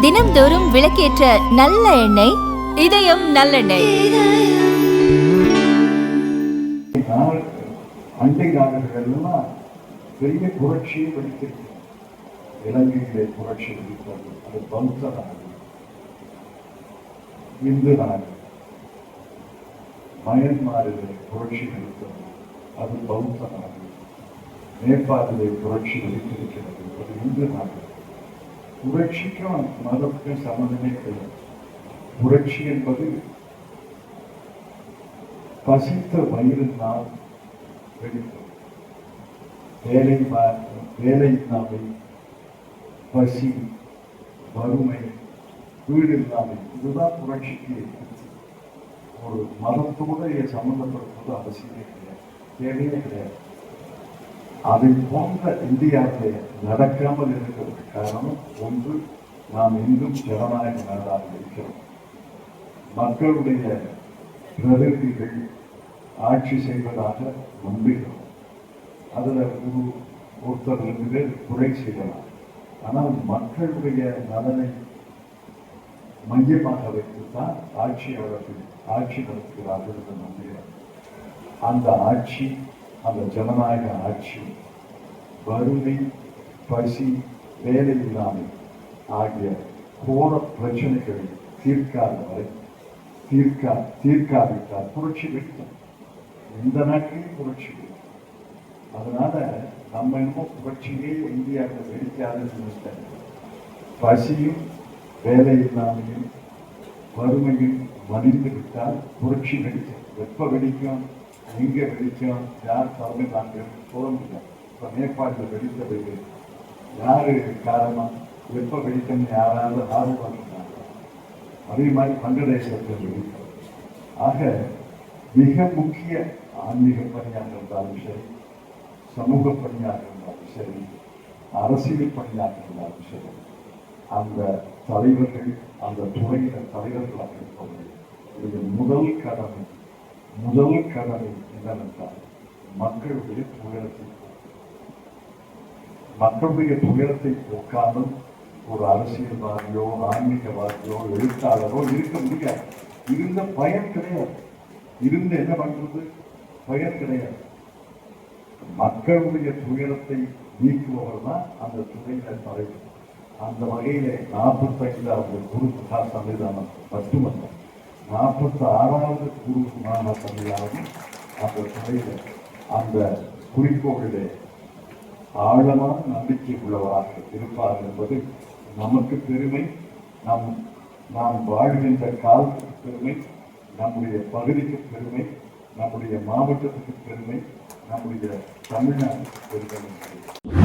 தினம்தோறும் விளக்கேற்ற நல்ல எண்ணெய் இதயம் நல்லெண்ணெய். நாள் அண்டை நாடுகளெல்லாம் பெரிய புரட்சியை வெடித்திருக்கிறது இலங்கையிலே புரட்சி படித்தார்கள் அது பௌத்த நாடு. இந்து நாடு. மயன்மாரிலே புரட்சி படித்தார்கள் அது பௌத்த நாடு. நேபாளிலே புரட்சி வெடித்திருக்கிறது என்பது இன்று நாடு. புரட்சிக்கும் மதத்துக்கும் சம்மந்தமே கிடையாது. புரட்சி என்பது பசித்த வயிறினால் வெடித்தது. வேலை வேலை வேலையின்மை பசி வறுமை வீடு இல்லாமை இதுதான் புரட்சிக்கு ஒரு மதத்தோடு சம்பந்தப்படுத்துவது அவசியமே கிடையாது. தேவையே கிடையாது. அதை போன்ற இந்தியாவிலே நடக்காமல் இருக்கிறதுக்கு காரணம் ஒன்று நாம் இன்னும் ஜனநாயக நாடாக இருக்கிறோம். மக்களுடைய பிரதிநிதிகள் ஆட்சி செய்வதாக நம்புகிறோம். அதில் ஒரு ஒருத்தர் ரெண்டு பேர் குறை செய்யலாம். ஆனால் மக்களுடைய நலனை மையமாக வைத்துத்தான் ஆட்சி அவர்கள் ஆட்சி நடத்துகிறார்கள் என்று நம்புகிறார் அந்த ஆட்சி அந்த ஜனநாயக ஆட்சி வறுமை பசி வேலை ஆகிய கோர பிரச்சனைகளை தீர்க்காத வரை தீர்க்கா தீர்க்காவிட்டால் புரட்சி வெட்டும் எந்த நாட்டிலையும் புரட்சி வெட்டும் அதனால நம்ம என்னமோ புரட்சியே இந்தியாவில் வெடிக்காதுன்னு நினைச்சேன் பசியும் வேலை இல்லாமையும் வறுமையும் மடிந்து விட்டால் புரட்சி வெடிக்கும் எப்ப வெடிக்கும்? எங்க வெடிக்கும் யார் தலைமை தாங்க சொல்ல முடியாது இப்ப நேபாளில் வெடித்தது யார் காரணம் எப்ப வெடிக்கும்னு யாராவது ஆர்வம் சொன்னாங்க அதே மாதிரி பங்களாதேசத்தில் வெடிக்கும் ஆக மிக முக்கிய ஆன்மீக பணியாக இருந்தாலும் சரி சமூக பணியாக இருந்தாலும் சரி அரசியல் பணியாக இருந்தாலும் சரி அந்த தலைவர்கள் அந்த துறையின தலைவர்களாக இருப்பவர்கள் இது முதல் கடமை முதல் கடமை என்னவென்றால் மக்களுடைய துயரத்தை மக்களுடைய துயரத்தை போக்காமல் ஒரு அரசியல்வாதியோ ஆன்மீகவாதியோ எழுத்தாளரோ இருக்க முடியாது. இருந்த பயன் கிடையாது. இருந்து என்ன பண்றது? பயன் கிடையாது. மக்களுடைய துயரத்தை நீக்குபவர் தான் அந்த துறையினர் தலைவர் அந்த வகையிலே நாற்பத்தைந்தாவது குரு மகா சன்னிதானம் மட்டுமல்ல. நாற்பத்தி ஆறாவது குரு மகா சன்னிதானம் அந்த துறையில அந்த குறிக்கோளிலே ஆழமான நம்பிக்கை உள்ளவராக இருப்பார் என்பது நமக்கு பெருமை. நம் நாம் வாழ்கின்ற காலத்துக்கு பெருமை. நம்முடைய பகுதிக்கு பெருமை. நம்முடைய மாவட்டத்துக்கு பெருமை. நம்முடைய தமிழ்நாட்டுக்கு பெருமை.